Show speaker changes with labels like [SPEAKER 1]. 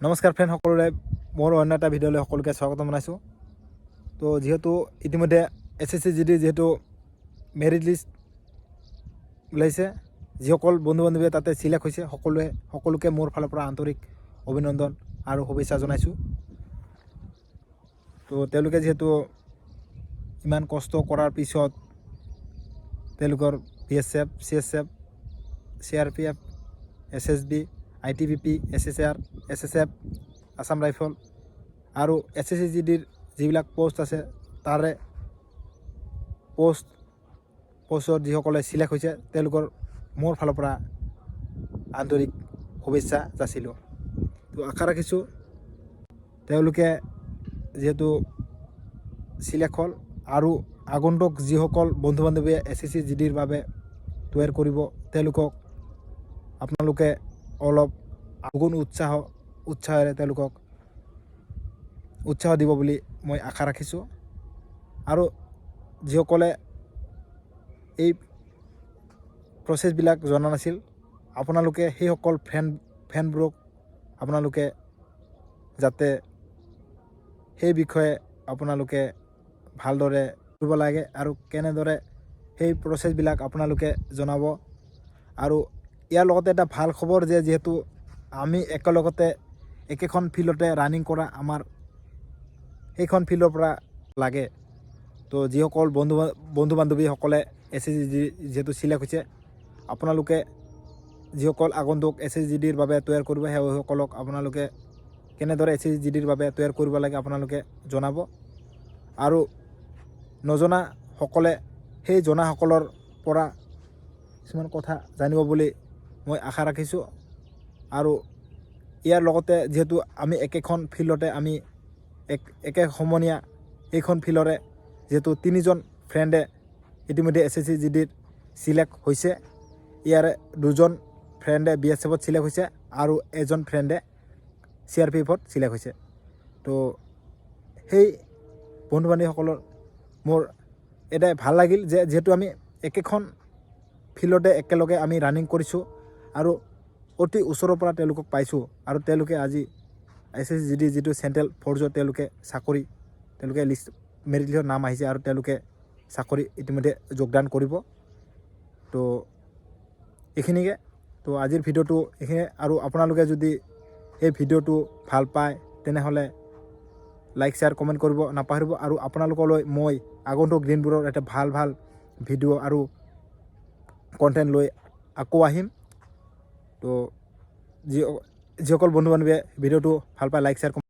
[SPEAKER 1] নমস্কাৰ ফ্ৰেণ্ড সকলোৰে, মোৰ অন্য এটা ভিডিঅ'লৈ সকলোকে স্বাগতম জনাইছোঁ। তো যিহেতু ইতিমধ্যে এছ এছ চি জি ডিৰ যিহেতু মেৰিট লিষ্ট ওলাইছে, যিসকল বন্ধু বান্ধৱীয়ে তাতে চিলেক্ট হৈছে, সকলোৱে, সকলোকে মোৰ ফালৰ পৰা আন্তৰিক অভিনন্দন আৰু শুভেচ্ছা জনাইছোঁ। তো তেওঁলোকে যিহেতু ইমান কষ্ট কৰাৰ পিছত তেওঁলোকৰ B S F C S F C R P F S S B I T B P S S R, S S F, Assam rifle আৰু এছ এছ চি ডিৰ যিবিলাক পষ্ট আছে, তাৰে পষ্ট পষ্টত যিসকলে চিলেক্ট হৈছে, তেওঁলোকৰ মোৰ ফালৰ পৰা আন্তৰিক শুভেচ্ছা যাচিলোঁ। তো আশা ৰাখিছোঁ, তেওঁলোকে যিহেতু চিলেক্ট হ'ল আৰু আগন্তুক যিসকল বন্ধু বান্ধৱীয়ে এছ এছ চি জি ডিৰ বাবে তৈয়াৰ কৰিব, তেওঁলোকক আপোনালোকে অলপ আগুণ উৎসাহ, উৎসাহেৰে তেওঁলোকক উৎসাহ দিব বুলি মই আশা ৰাখিছোঁ। আৰু যিসকলে এই প্ৰচেছবিলাক জনা নাছিল, আপোনালোকে সেইসকল ফ্ৰেণ্ড ফ্ৰেণ্ডবোৰক আপোনালোকে যাতে সেই বিষয়ে আপোনালোকে ভালদৰে কৰিব লাগে আৰু কেনেদৰে সেই প্ৰচেছবিলাক আপোনালোকে জনাব আৰু ইয়াৰ লগতে এটা ভালো খবৰ যে যিহেতু আমি একেলগতে একেখন ফিল্ডতে ৰানিং কৰা আমাৰ সেইখন ফিল্ডৰ পৰা লাগে। তো যিসকল বন্ধু বন্ধু বান্ধৱীসকলে এছ এছ জি যিহেতু চিলেক্ট হৈছে, আপোনালোকে যিসকল আগন্তুক এছ এছ জি ডিৰ বাবে তৈয়াৰ কৰিব, সেইসকলক আপোনালোকে কেনেদৰে এছ এছ জি ডিৰ বাবে তৈয়াৰ কৰিব লাগে আপোনালোকে জনাব। আৰু নজনাসকলে সেই জনাসকলৰ পৰা কিছুমান কথা জানিব বুলি মই আশা ৰাখিছোঁ। আৰু ইয়াৰ লগতে যিহেতু আমি একেখন ফিল্ডতে আমি এক, একে সমনীয়া এইখন ফিল্ডৰে যিহেতু তিনিজন ফ্ৰেণ্ডে ইতিমধ্যে এছ এছ চি জি ডিত চিলেক্ট হৈছে। ইয়াৰে দুজন ফ্ৰেণ্ডে বি এছ এফত চিলেক্ট হৈছে আৰু এজন ফ্ৰেণ্ডে চি আৰ পি এফত চিলেক্ট হৈছে। তো সেই বন্ধু বান্ধৱীসকলৰ মোৰ এটাই ভালো লাগিল যে যিহেতু আমি একেখন ফিল্ডতে একেলগে আমি ৰানিং কৰিছোঁ আৰু অতি ওচৰৰ পৰা তেওঁলোকক পাইছোঁ আৰু তেওঁলোকে আজি এছ এছ জি ডি যিটো চেণ্ট্ৰেল ফ'ৰ্চত তেওঁলোকে চাকৰি, তেওঁলোকে লিষ্ট মেৰিট লিষ্টত নাম আহিছে আৰু তেওঁলোকে চাকৰি ইতিমধ্যে যোগদান কৰিব। তো এইখিনিকে, তো আজিৰ ভিডিঅ'টো এইখিনিয়ে আৰু আপোনালোকে যদি এই ভিডিঅ'টো ভালো পায় তেনেহ'লে লাইক, শ্বেয়াৰ, কমেণ্ট কৰিব নাপাহৰিব আৰু আপোনালোকলৈ মই আগন্তুক দিনবোৰৰ এটা ভালো ভালো ভিডিঅ' আৰু কণ্টেণ্ট লৈ আকৌ আহিম। তো যি যিসকল বন্ধু বান্ধৱীয়ে ভিডিঅ'টো ভালো পায় লাইক শ্বেয়াৰ